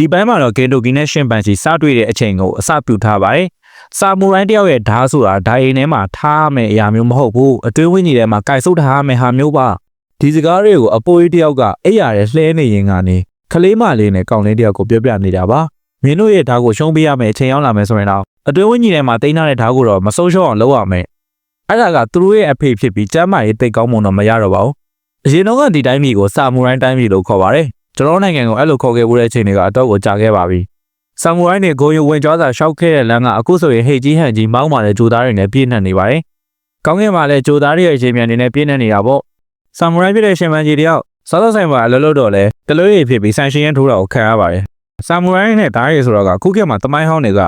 ဒီပိုင်းမှာတော့ကင်တိုကီနဲ့ရှင်ပန်ချီစတွေ့တဲ့အချိန်ကိုအစပြုထားပါတယ်။စာမူရိုင်းတယောက်ရဲ့ဓာတ်ဆိုတာဓာတ်အိမ်ထဲမှာထားရမယ့်အရာမျိုးမဟုတ်ဘူး။အတွင်းဝင်းကြီးထဲမှာကြိုက်ဆုပ်ထားရမယ့်ဟာမျိုးပါ။ဒီစကားတွေကိုအပိုးကြီးတယောက်ကအဲ့ရတဲ့လှဲနေရင်ကနေကလေးမလေးနဲ့ကောင်လေးတယောက်ကိုပြောပြနေတာပါ။မင်းတို့ရဲ့ဓာတ်ကိုရှုံးပေးရမယ့်အချိန်ရောက်လာမယ်ဆိုရင်တော့အတွင်းဝင်းကြီးထဲမှာတိန်းထားတဲ့ဓာတ်ကိုတော့မဆုံးရှုံးအောင်လုပ်ရမယ်။အဲ့ဒါကသူတို့ရဲ့အဖေဖြစ်ပြီးကျမ်းမာရေးတိတ်ကောင်းမွန်တော့မရတော့ပါဘူး။အရင်တော့ကဒီတိုင်းပြည်ကိုစာမူရိုင်းတိုင်းပြည်လို့ခေါ်ပါတယ်။ ကျွန်တော်နိုင်ငံကိုအဲ့လိုခေါ်ခဲ့မှုတဲ့အချိန်တွေကအတော့ကိုကြာခဲ့ပါပြီ။ဆာမူရိုင်းတွေကိုယဝင်ကြွားစာရှောက်ခဲ့တဲ့လမ်းကအခုဆိုရင်ဟိတ်ကြီးဟန်ကြီးမောင်းမာတဲ့ဂျိုသားတွေနဲ့ပြည့်နှက်နေပါတယ်။ကောင်းကင်မှာလည်းဂျိုသားတွေရဲ့အချိန်မြန်နေနဲ့ပြည့်နှက်နေတာပေါ့။ဆာမူရိုင်းဖြစ်တဲ့ရှင်မန်ကြီးတယောက်စားသောက်ဆိုင်မှာအလုပ်လုပ်တော့လဲတလွေးရဖြစ်ပြီးဆန်ရှင်ရန်ထိုးတာကိုခံရပါတယ်။ဆာမူရိုင်းနဲ့ဓာတ်ရည်ဆိုတော့ကခုခေတ်မှာတမိုင်းဟောင်းတွေက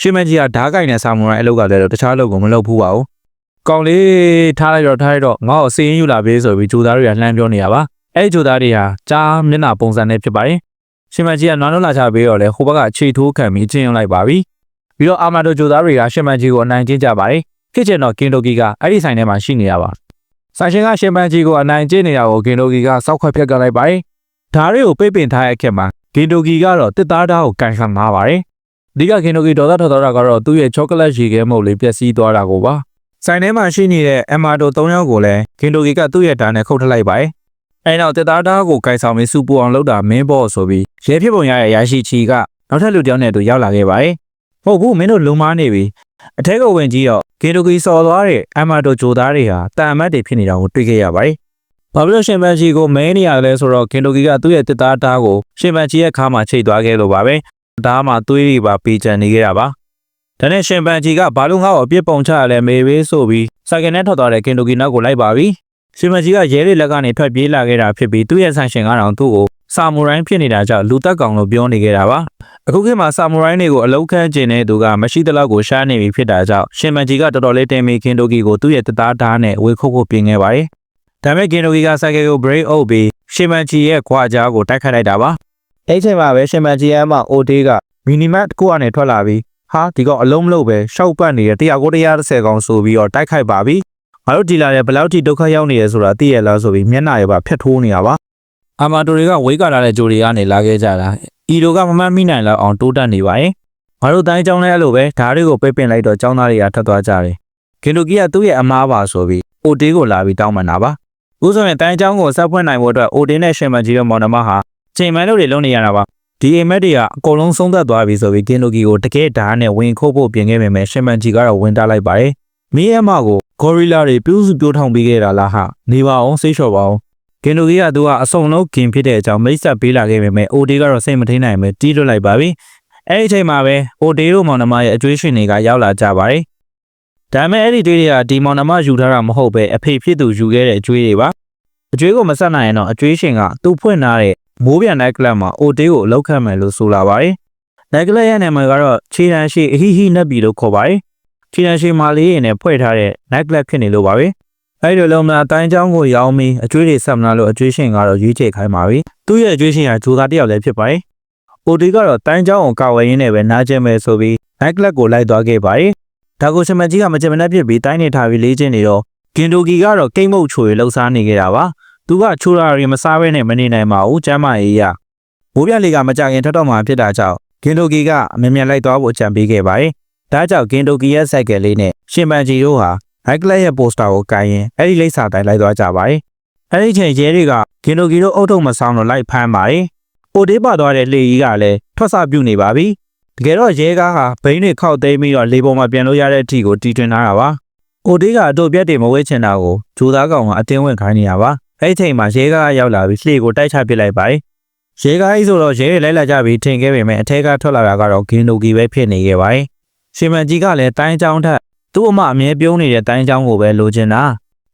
ရှင်မန်ကြီးကဓာတ်ကိုင်နဲ့ဆာမူရိုင်းအလုပ်ကလည်းတခြားအလုပ်ကိုမလုပ်ဘူးပါဘူး။ကောင်းလေးထားလိုက်တော့ထားလိုက်တော့ငါ့ကိုစီးရင်ယူလာပေးဆိုပြီးဂျိုသားတွေကလှမ်းပြောနေရပါ။ အဲ့ဒီဂျိုသားတွေဟာကြားမျက်နှာပုံစံနဲ့ဖြစ်ပါတယ်။ရှင်မန်ကြီးကနွားနှုတ်လာချပေးတော့လဲဟိုဘက်ကခြေထိုးခံပြီးကျင်းလိုက်ပါပြီ။ပြီးတော့အာမာတိုဂျိုသားတွေကရှင်မန်ကြီးကိုအနိုင်ကျင့်ကြပါတယ်။ဖြစ်ချင်တော့ကင်တိုကီကအဲ့ဒီဆိုင်ထဲမှာရှိနေရပါ။ဆိုင်ရှင်ကရှင်မန်ကြီးကိုအနိုင်ကျင့်နေတာကိုကင်တိုကီကစောက်ခွက်ဖြတ်ကလိုက်ပါတယ်။ဓာရီကိုပိတ်ပင်ထားတဲ့အခက်မှာကင်တိုကီကတော့တစ်သားဓာတ်ကိုကန်ဆန်ထားပါတယ်။အဓိကကင်တိုကီဒေါသထွက်သွားတာကတော့သူ့ရဲ့ချောကလက်ရေခဲမုတ်လေးပျက်စီးသွားတာကိုပါ။ဆိုင်ထဲမှာရှိနေတဲ့အမ်မာတို၃ယောက်ကိုလည်းကင်တိုကီကသူ့ရဲ့ဓာတ်နဲ့ခုတ်ထလိုက်ပါတယ်။ အဲနောက်တစ်သားဓာတ်ကိုကန်ဆောင်ပြီးစူပူအောင်လုပ်တာမင်းဘော့ဆိုပြီးရဲဖြစ်ပုံရရဲ့ရရှိချီကနောက်ထပ်လူတစ်ယောက်နဲ့အတူရောက်လာခဲ့ပါတယ်။ဟုတ်ဘူးမင်းတို့လုံမားနေပြီ။အထက်ကဝင်ကြီးတော့ကင်တိုကီစော်သွားတဲ့အမ်မာတိုဂျိုသားတွေဟာတာအမတ်တွေဖြစ်နေတာကိုတွေ့ခဲ့ရပါတယ်။ဘာဖြစ်လို့ရှင်ပန်ချီကိုမဲနေရလဲဆိုတော့ကင်တိုကီကသူ့ရဲ့တစ်သားဓာတ်ကိုရှင်ပန်ချီရဲ့ခါမှာချိတ်သွားခဲ့လို့ပါပဲ။ဒါမှသွေးတွေပါပေးချန်နေခဲ့တာပါ။ဒါနဲ့ရှင်ပန်ချီကဘာလို့ငါ့ကိုအပြစ်ပုံချရလဲမေဘေးဆိုပြီးစကင်နဲ့ထွက်သွားတဲ့ကင်တိုကီနောက်ကိုလိုက်ပါပြီ။ ရှင်ပန်ချီကရဲတွေလက်ကနေထွက်ပြေးလာခဲ့တာဖြစ်ပြီးသူ့ရဲ့ဆိုင်ရှင်ကတော့သူ့ကိုဆာမူရိုင်းဖြစ်နေတာကြောင့်လူတက်ကောင်လို့ပြောနေခဲ့တာပါ။အခုခေတ်မှာဆာမူရိုင်းတွေကိုအလောက်ခန့်ကျင်တဲ့သူကမရှိသလောက်ကိုရှားနေပြီဖြစ်တာကြောင့်ရှင်ပန်ချီကတော်တော်လေးတင်မီကင်တိုကီကိုသူ့ရဲ့တသားဓာတ်နဲ့ဝေခုတ်ခုတ်ပြင်ခဲ့ပါတယ်။ဒါပေမဲ့ကင်တိုကီကဆိုင်ကယ်ကို break out ပြီးရှင်ပန်ချီရဲ့ခွာကြားကိုတိုက်ခတ်လိုက်တာပါ။အဲ့ချိန်မှာပဲရှင်ပန်ချီရဲ့အမအိုတေးကမီနီမတ်တစ်ခုကနေထွက်လာပြီးဟာဒီကောင်အလုံးမလို့ပဲရှောက်ပတ်နေတဲ့100ကို130ကောင်ဆိုပြီးတော့တိုက်ခိုက်ပါပြီ။ ငါတို့ဒီလာတဲ့ဘယ်လောက်ထိဒုက္ခရောက်နေရဆိုတာသိရလားဆိုပြီးမျက်နှာရပါဖျက်ထိုးနေတာပါ။အာမာတိုတွေကဝေးကလာတဲ့ဂျိုတွေကနေလာခဲ့ကြတာ။ဤလိုကမမှတ်မိနိုင်လောက်အောင်တိုးတက်နေပါရဲ့။ငါတို့တိုင်းကျောင်းလဲအဲ့လိုပဲဓာတ်တွေကိုပိတ်ပင်လိုက်တော့ကျောင်းသားတွေကထပ်သွားကြတယ်။ကင်တိုကီကသူ့ရဲ့အမားပါဆိုပြီးအိုတေးကိုလာပြီးတောင်းပန်တာပါ။အခုဆိုရင်တိုင်းကျောင်းကိုဆက်ဖွင့်နိုင်ဖို့အတွက်အိုတေးနဲ့ရှင်မန်ကြီးတို့မောင်နှမဟာချိန်မှန်လို့တွေလုပ်နေရတာပါ။ဒီအိမ်မက်တွေကအကုန်လုံးဆုံးသက်သွားပြီဆိုပြီးကင်တိုကီကိုတကယ်ဓာတ်နဲ့ဝင်ခိုးဖို့ပြင်ခဲ့ပေမဲ့ရှင်မန်ကြီးကတော့ဝင်တားလိုက်ပါတယ်။မီးအမကို ဂေါ်ရီလာတွေပြူးစုပြိုးထောင်ပေးခဲ့တာလားဟာနေပါအောင်စိတ်လျှော့ပါအောင်ကင်တိုကီကသူကအစုံလုံးဂင်ဖြစ်တဲ့အကြောင်းမိတ်ဆက်ပေးလာခဲ့ပေမဲ့အိုတေးကတော့စိတ်မထိန်နိုင်ပဲတီးလွတ်လိုက်ပါပြီအဲ့ဒီအချိန်မှာပဲအိုတေးတို့မောင်နှမရဲ့အကျွေးရှင်တွေကရောက်လာကြပါတယ်ဒါပေမဲ့အဲ့ဒီတွေးတွေကဒီမောင်နှမယူထားတာမဟုတ်ပဲအဖေဖြစ်သူယူခဲ့တဲ့အကျွေးတွေပါအကျွေးကိုမဆက်နိုင်ရင်တော့အကျွေးရှင်ကသူ့ဖွင့်ထားတဲ့မိုးပြန်နိုက်ကလပ်မှာအိုတေးကိုအလောက်ခတ်မယ်လို့ဆိုလာပါတယ်နိုက်ကလပ်ရဲ့နာမည်ကတော့ခြေတန်းရှိအဟိဟိနက်ဘီလို့ခေါ်ပါတယ် ခြေတန်းရှိမာလေးရင်နဲ့ဖွဲ့ထားတဲ့နိုက်ကလပ်ဖြစ်နေလို့ပါပဲအဲ့ဒီလုံးမလားတိုင်းချောင်းကိုရောင်းပြီးအကျွေးတွေဆက်မလားလို့အကျွေးရှင်ကတော့ရွေးချယ်ခိုင်းပါပြီသူ့ရဲ့အကျွေးရှင်ကဂျိုသားတစ်ယောက်လည်းဖြစ်ပါတယ်အိုတီကတော့တိုင်းချောင်းကိုကာဝယ်ရင်းနဲ့ပဲနားကျဲမယ်ဆိုပြီးနိုက်ကလပ်ကိုလိုက်သွားခဲ့ပါတယ်ဒါကိုရှမကြီးကမကြင်မနှက်ဖြစ်ပြီးတိုင်းနေထားပြီးလေးချင်းနေတော့ဂင်တိုကီကတော့ကိတ်မုတ်ချိုရလှုပ်ရှားနေခဲ့တာပါသူကချိုရာရီမစားဘဲနဲ့မနေနိုင်ပါဘူးကျမ်းမာရေးရမိုးပြလေးကမကြခင်ထွက်တော့မှဖြစ်တာကြောင့်ဂင်တိုကီကအမြင်မြန်လိုက်သွားဖို့အကြံပေးခဲ့ပါတယ် ဒါကြောင့်ဂင်တိုကီရဲ့စိုက်ကယ်လေးနဲ့ရှင်ပန်ဂျီတို့ဟာဟိုက်ကလပ်ရဲ့ပိုစတာကိုကိုင်ရင်အဲ့ဒီလိပ်စာတိုင်းလိုက်သွားကြပါတယ်။အဲ့ဒီချိန်ရဲတွေကဂင်တိုဂီတို့အုတ်ထုံမဆောင်တော့လိုက်ဖမ်းပါတယ်။ပိုတေးပါသွားတဲ့လေကြီးကလည်းထွက်ဆပြုတ်နေပါပြီ။တကယ်တော့ရဲကားဟာဘိန်းတွေခောက်သိမ်းပြီးတော့လေပေါ်မှာပြန်လို့ရတဲ့အထိကိုတီထွင်ထားတာပါ။ကိုတေးကအတို့ပြက်တွေမဝဲချင်တာကိုဂျိုသားကောင်ကအတင်းဝင်ခိုင်းနေရပါ။အဲ့ဒီချိန်မှာရဲကားကရောက်လာပြီးလှေကိုတိုက်ချပစ်လိုက်ပါတယ်။ရဲကားကြီးဆိုတော့ရဲတွေလိုက်လာကြပြီးထင်ခဲ့ပေမဲ့အထက်ကထွက်လာတာကတော့ဂင်တိုဂီပဲဖြစ်နေခဲ့ပါတယ်။ ရှင်မန်ကြီးကလည်းတိုင်းချောင်းထက်သူ့အမအမြဲပြုံးနေတဲ့တိုင်းချောင်းကိုပဲလိုချင်တာ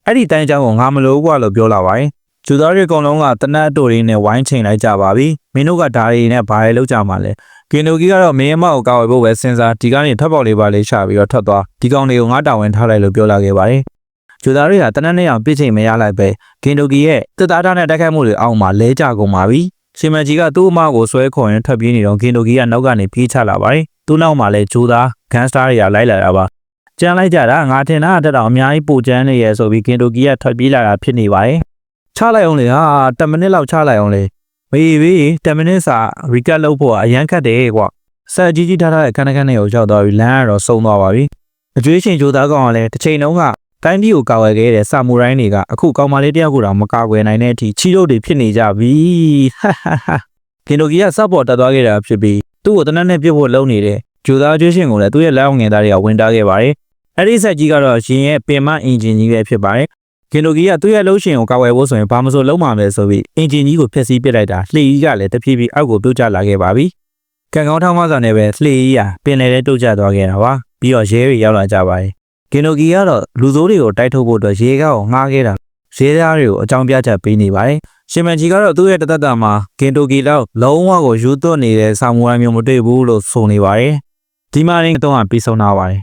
အဲ့ဒီတိုင်းချောင်းကိုငါမလိုဘူးကွာလို့ပြောလာပါတယ်ကျူသားတွေအကုန်လုံးကတနတ်အတူတွေနဲ့ဝိုင်းချိန်လိုက်ကြပါပြီမင်းတို့ကဓာရီနဲ့ဘာတွေလောက်ကြမှာလဲကင်နိုကီကတော့မင်းအမကိုကောက်ဝယ်ဖို့ပဲစဉ်းစားဒီကနေထပ်ပေါက်လေးပါလေးရှာပြီးတော့ထွက်သွားဒီကောင်တွေကိုငါတာဝန်ထားလိုက်လို့ပြောလာခဲ့ပါတယ်ကျူသားတွေကတနတ်နဲ့အောင်ပြစ်ချိန်မရလိုက်ပဲကင်နိုကီရဲ့တစ်သားသားနဲ့တိုက်ခိုက်မှုတွေအောက်မှာလဲကြကုန်ပါပြီရှင်မကြီးကသူ့အမကိုဆွဲခေါ်ရင်ထပ်ပြေးနေတော့ကင်နိုကီကနောက်ကနေပြေးချလာပါတယ် သူ့နောက်မှာလည်းဂျိုသားဂန်စတာတွေကလိုက်လာတာပါကြမ်းလိုက်ကြတာငါထင်တာတက်တော့အများကြီးပိုကြမ်းနေရဲဆိုပြီးကင်တိုကီကထွက်ပြေးလာတာဖြစ်နေပါတယ်ချလိုက်အောင်လေဟာ10မိနစ်လောက်ချလိုက်အောင်လေမဘေးဘေး10မိနစ်စာ recap လုပ်ဖို့ကအရန်ခက်တယ်ကွာဆက်ကြီးကြီးထားထားတဲ့ခန်းခန်းတွေကိုရောက်သွားပြီလမ်းကတော့စုံသွားပါပြီအကျွေးရှင်ဂျိုသားကောင်ကလည်းတစ်ချိန်လုံးကတိုင်းပြည်ကိုကာဝယ်ခဲ့တဲ့စာမူရိုင်းတွေကအခုကောင်မလေးတယောက်ကိုတော့မကာကွယ်နိုင်တဲ့အထိချီတို့တွေဖြစ်နေကြပြီဟာဟာဟာကင်တိုကီကစပေါ်တက်သွားခဲ့တာဖြစ်ပြီး သူ့ကိုတနက်နဲ့ပြစ်ဖို့လုပ်နေတဲ့ဂျိုသားအကျွေးရှင်ကိုလည်းသူ့ရဲ့လက်အောင်ငယ်သားတွေကဝင်တားခဲ့ပါတယ်အဲ့ဒီဆက်ကြီးကတော့ရှင်ရဲ့ပင်မအင်ဂျင်ကြီးပဲဖြစ်ပါတယ်ကင်တိုကီကသူ့ရဲ့လှုပ်ရှင်ကိုကာဝယ်ဖို့ဆိုရင်ဘာမဆိုလုံးမှာမယ်ဆိုပြီးအင်ဂျင်ကြီးကိုဖျက်ဆီးပစ်လိုက်တာလှေကြီးကလည်းတဖြည်းဖြည်းအောက်ကိုပြုတ်ကျလာခဲ့ပါပြီကံကောင်းထောင်းမဆောင်နဲ့ပဲလှေကြီးကပင်လယ်ထဲတုတ်ကျသွားခဲ့တာပါပြီးတော့ရဲတွေရောက်လာကြပါတယ်ကင်တိုကီကတော့လူဆိုးတွေကိုတိုက်ထုတ်ဖို့အတွက်ရေကားကိုငှားခဲ့တာ ရဲသားတွေကိုအကြောင်းပြချက်ပေးနေပါတယ်ရှင်မန်ဂျီကတော့သူ့ရဲ့တသက်တာမှာကင်တိုကီလောက်လုံးဝကိုယူသွတ်နေတဲ့ဆာမူရိုင်းမျိုးမတွေ့ဘူးလို့ဆိုနေပါတယ်ဒီမှာရင်တော့ပြီးဆုံးသွားပါတယ်